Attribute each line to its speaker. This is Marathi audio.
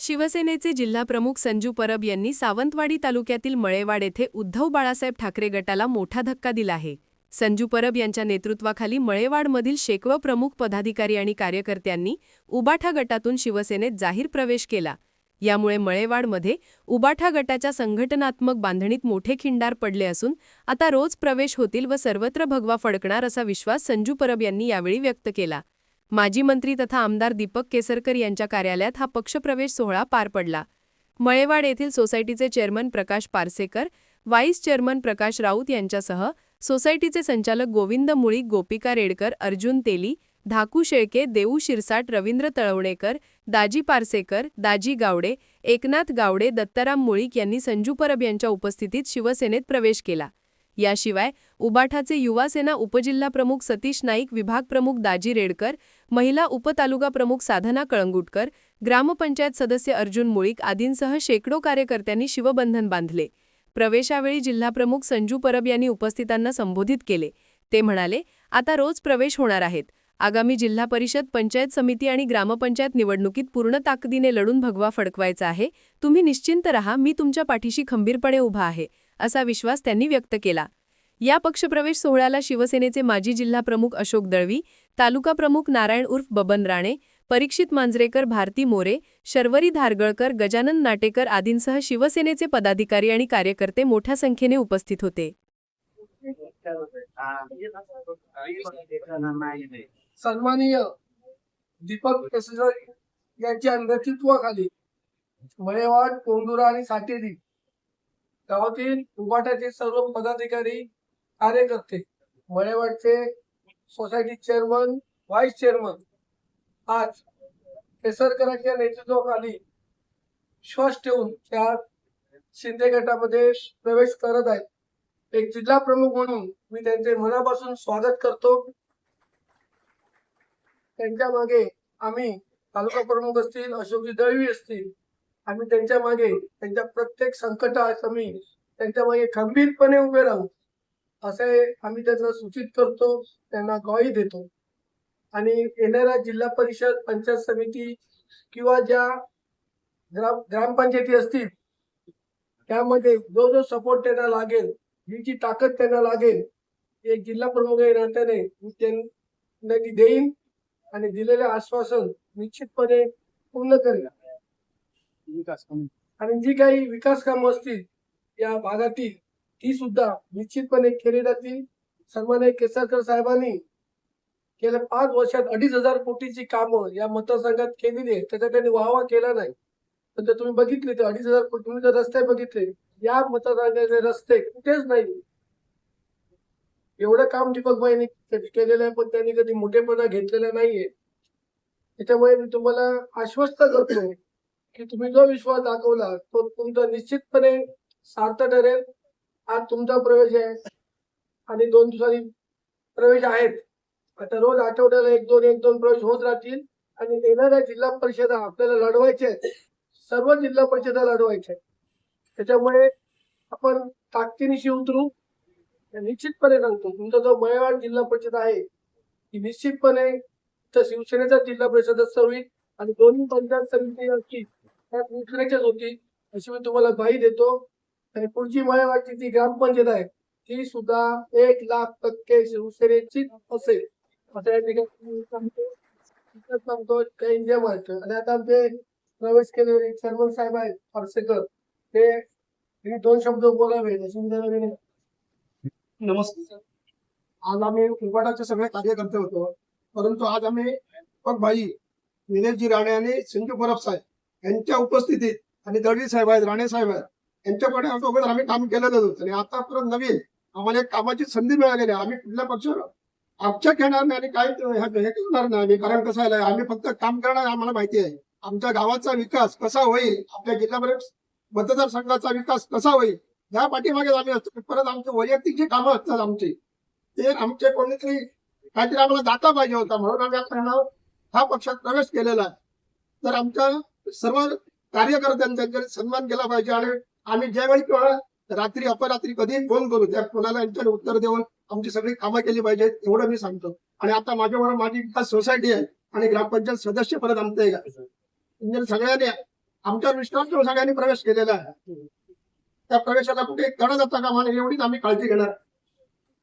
Speaker 1: शिवसेनेचे जिल्हाप्रमुख संजू परब यांनी सावंतवाडी तालुक्यातील मळेवाड येथे उद्धव बाळासाहेब ठाकरे गटाला मोठा धक्का दिला आहे. संजू परब यांच्या नेतृत्वाखाली मळेवाडमधील शेकव प्रमुख पदाधिकारी आणि कार्यकर्त्यांनी उबाठा गटातून शिवसेनेत जाहीर प्रवेश केला. यामुळे मळेवाडमध्ये उबाठा गटाच्या संघटनात्मक बांधणीत मोठे खिंडार पडले असून आता रोज प्रवेश होतील व सर्वत्र भगवा फडकणार असा विश्वास संजू परब यांनी यावेळी व्यक्त केला. माजी मंत्री तथा आमदार दीपक केसरकर यांच्या कार्यालयात हा पक्षप्रवेश सोहळा पार पडला. मळेवाड येथील सोसायटीचे chairman Prakash Parsekar vice chairman Prakash Raut यांच्यासह सोसायटीचे संचालक गोविंद मुळीक गोपिका रेडकर अर्जुन तेली धाकू शेळके देऊ शिरसाट रवींद्र तळवणेकर दाजी पारसेकर दाजी गावडे एकनाथ गावडे दत्ताराम मुळीक यांनी संजू परब यांच्या उपस्थितीत शिवसेनेत प्रवेश केला. याशिवाय उबाठाचे युवासेना उपजिल्हाप्रमुख सतीश नाईक विभाग प्रमुख दाजी रेडकर महिला उपतालुका प्रमुख साधना कळंगुटकर ग्रामपंचायत सदस्य अर्जुन मुळीक आदींसह शेकडो कार्यकर्त्यांनी शिवबंधन बांधले. प्रवेशावेळी जिल्हाप्रमुख संजू परब यांनी उपस्थितांना संबोधित केले. ते म्हणाले आता रोज प्रवेश होणार आहेत. आगामी जिल्हा परिषद पंचायत समिती आणि ग्रामपंचायत निवडणुकीत पूर्ण ताकदीने लढून भगवा फडकवायचा आहे. तुम्ही निश्चिंत रहा. मी तुमच्या पाठीशी खंबीरपणे उभा आहे. असा विश्वास त्यांनी व्यक्त केला. या पक्षप्रवेश सोहळ्याला शिवसेनेचे माजी जिल्हाप्रमुख अशोक दळवी तालुका प्रमुख नारायण उर्फ बबन राणे परीक्षित मांजरेकर भारती मोरे शर्वरी धारगळकर गजानन नाटेकर आदींसह शिवसेनेचे पदाधिकारी आणि कार्यकर्ते मोठ्या संख्येने उपस्थित होते.
Speaker 2: सन्माननीय दीपक केसकर यांच्या नेतृत्वाखाली मळेवाड कोंडुरा आणि साटेरी गावातील उभाटाचे सर्व पदाधिकारी कार्यकर्ते मळेवाडचे सोसायटी चेअरमन व्हाईस चेअरमन आज केसरकरांच्या नेतृत्वाखाली श्वास ठेवून त्या शिंदे गटामध्ये प्रवेश करत आहेत. एक जिल्हा प्रमुख म्हणून मी त्यांचे मनापासून स्वागत करतो. त्यांच्या मागे आम्ही तालुका प्रमुख असतील अशोकजी दळवी असतील आम्ही त्यांच्या मागे त्यांच्या प्रत्येक संकटात आम्ही त्यांच्या मागे खंबीरपणे उभे राहू. असे आम्ही त्यांना सूचित करतो त्यांना ग्वाही देतो. आणि येणाऱ्या जिल्हा परिषद पंचायत समिती किंवा ज्या ग्राम ग्रामपंचायती असतील त्यामध्ये जो जो सपोर्ट त्यांना लागेल जी जी ताकद त्यांना लागेल एक जिल्हा प्रमुख या नात्याने मी त्यांना देईन आणि दिलेले आश्वासन निश्चितपणे पूर्ण करेल आणि जी काही विकास कामं असतील या भागातील ती सुद्धा निश्चितपणे केली जातील सन्मान्य केसरकर साहेबांनी गेल्या पाच वर्षात अडीच हजार कोटीची कामं या मतदारसंघात केलेली आहे त्याचा त्यांनी वाहवा केला नाही. पण जर तुम्ही बघितले ते अडीच हजार कोटी तुम्ही जर रस्ते बघितले या मतदारसंघाचे रस्ते कुठेच नाही. एवढं काम दीपकबाईंनी केलेलं आहे पण त्यांनी कधी मोठेपणा घेतलेला नाहीये. त्याच्यामुळे मी तुम्हाला आश्वस्त करतो की तुम्ही जो विश्वास दाखवला तो तुमचा निश्चितपणे सार्थ ठरेल. आज तुमचा प्रवेश आहे आणि दोन दिवसांनी प्रवेश आहेत. आता रोज आठवड्याला एक दोन एक दोन प्रवेश होत राहतील आणि येणाऱ्या जिल्हा परिषदा आपल्याला लढवायचे आहेत. सर्व जिल्हा परिषदा लढवायच्या आहेत. त्याच्यामुळे आपण ताकदीनिशी उतरू. निश्चितपणे सांगतो तुमचा जो मयवाड जिल्हा परिषद आहे ती निश्चितपणे तर शिवसेनेचा जिल्हा परिषद होईल आणि दोन्ही पंचायत समिती असतील शिवसेनेच्याच होतील अशी मी तुम्हाला ग्वाही देतो. आणि पुढची मळेवाडची जी ग्रामपंचायत आहे. ती सुद्धा एक लाख टक्के शिवसेनेची असेल. असं या ठिकाणी सांगतो. जय महाराष्ट्र. आणि आता आमचे प्रवेश केलेले चेअरमन साहेब आहेत फारसेकर ते दोन शब्द बोलावे.
Speaker 3: नमस्कार. आज आम्ही उपाटाचे सगळे कार्यकर्ते होतो. परंतु आज आम्ही भाई विनयजी राणे आणि संजू परब साहेब यांच्या उपस्थितीत आणि दळवी साहेब आहेत राणे साहेब आहेत यांच्याकडे अगोदर आम्ही काम केलेलं होतं. आणि आता परत नवीन आम्हाला एक कामाची संधी मिळालेली आहे. आम्ही कुठल्या पक्षावर आमच्या घेणार नाही आणि काही हे करणार नाही आम्ही. कारण कसं आहे आम्ही फक्त काम करणार आम्हाला माहिती आहे. आमच्या गावाचा विकास कसा होईल आपल्या जिल्ह्यामध्ये मतदारसंघाचा विकास कसा होईल या पाठीमागे आम्ही असतो. परत आमचे वैयक्तिक जे कामं असतात आमची ते आमचे कोणीतरी काहीतरी आम्हाला दाता पाहिजे होता. म्हणून आम्ही आता पक्षात प्रवेश केलेला आहे. तर आमच्या सर्व कार्यकर्त्यांचा सन्मान केला पाहिजे. आणि आम्ही ज्यावेळी किंवा रात्री अपरात्री कधी फोन करू त्या कोणाला यांच्याकडे उत्तर देऊन आमची सगळी कामं केली पाहिजेत एवढं मी सांगतो. आणि आता माझ्याबरोबर माझी विकास सोसायटी आहे आणि ग्रामपंचायत सदस्य परत आमचं आहे. म्हणजे सगळ्यांनी आमच्या विश्वास सगळ्यांनी प्रवेश केलेला आहे. त्या प्रवेशाला कुठे तडा जाता कामा एवढीच आम्ही काळजी घेणार.